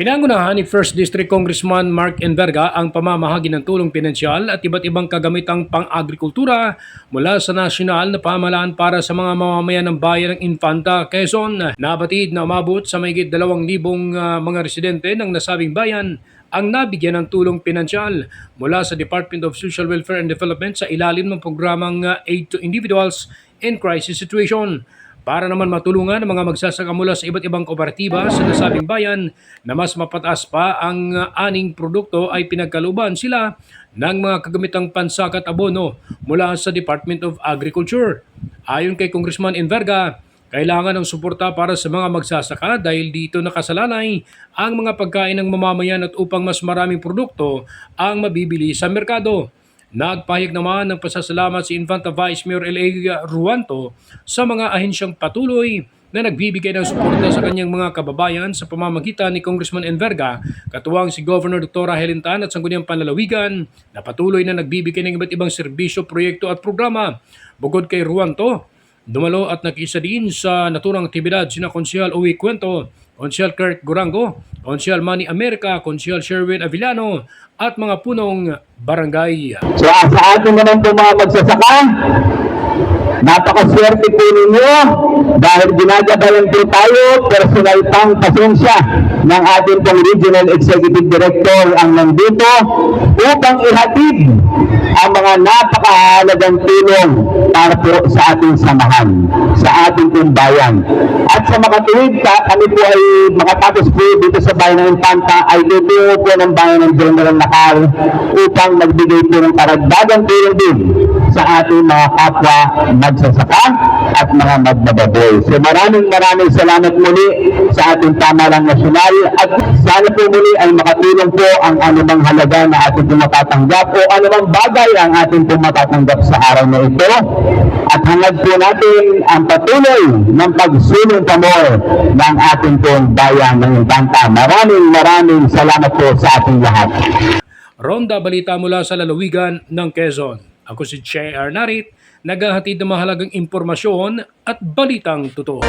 Pinangunahan ni 1st District Congressman Mark Enverga ang pamamahagi ng tulong pinansyal at iba't ibang kagamitang pang-agrikultura mula sa nasyonal na pamahalaan para sa mga mamamayan ng bayan ng Infanta, Quezon. Nabatid na umabot sa mahigit 2,000 uh, mga residente ng nasabing bayan ang nabigyan ng tulong pinansyal mula sa Department of Social Welfare and Development sa ilalim ng programang uh, Aid to Individuals in Crisis Situation para naman matulungan ang mga magsasaka mula sa iba't ibang kooperatiba sa nasabing bayan na mas mapataas pa ang uh, aning produkto ay pinagkaluban sila ng mga kagamitang pansakat abono mula sa Department of Agriculture. Ayon kay Congressman Enverga, kailangan ng suporta para sa mga magsasaka dahil dito nakasalalay ang mga pagkain ng mamamayan at upang mas maraming produkto ang mabibili sa merkado. Nagpahig naman ng pasasalamat si Infanta Vice Mayor L.A. Ruanto sa mga ahensyang patuloy na nagbibigay ng suporta sa kanyang mga kababayan sa pamamagitan ni Congressman Enverga, katuwang si Governor Dr. Helintan at Sangguniang Panlalawigan na patuloy na nagbibigay ng iba't ibang serbisyo, proyekto at programa. Bukod kay Ruanto, dumalo at nakisa din sa naturang aktibidad sina Konsyal Uwi Kwento, Konsyal Kurt Gurango, Konsyal Manny America, Konsyal Sherwin Avillano at mga punong barangay. So sa atin naman po mga magsasaka, napakaswerte po ninyo dahil ginagabayan po tayo, personal pang pasensya ng ating pong Regional Executive Director ang nandito upang ihatid ang mga napakahalagang tulong para po sa ating samahan, sa ating pong bayan. At sa makatuwid ka, kami po ay makatapos po dito sa bayan ng Infanta ay tutungo po ng bayan ng General Nakal upang magbigay po ng karagdagang tulong din sa ating mga kapwa magsasaka at mga magbababoy. So maraming maraming salamat muli sa ating pamalang nasyonal at sana po muli ay makatulong po ang anumang halaga na ating po matatanggap o anumang bagay ang ating po matatanggap sa araw na ito. At hangad po natin ang patuloy ng pagsulong pamor ng ating pong bayan ng Infanta. Maraming maraming salamat po sa ating lahat. Ronda Balita mula sa lalawigan ng Quezon. Ako si Che Arnarit, naghahatid ng mahalagang impormasyon at balitang totoo.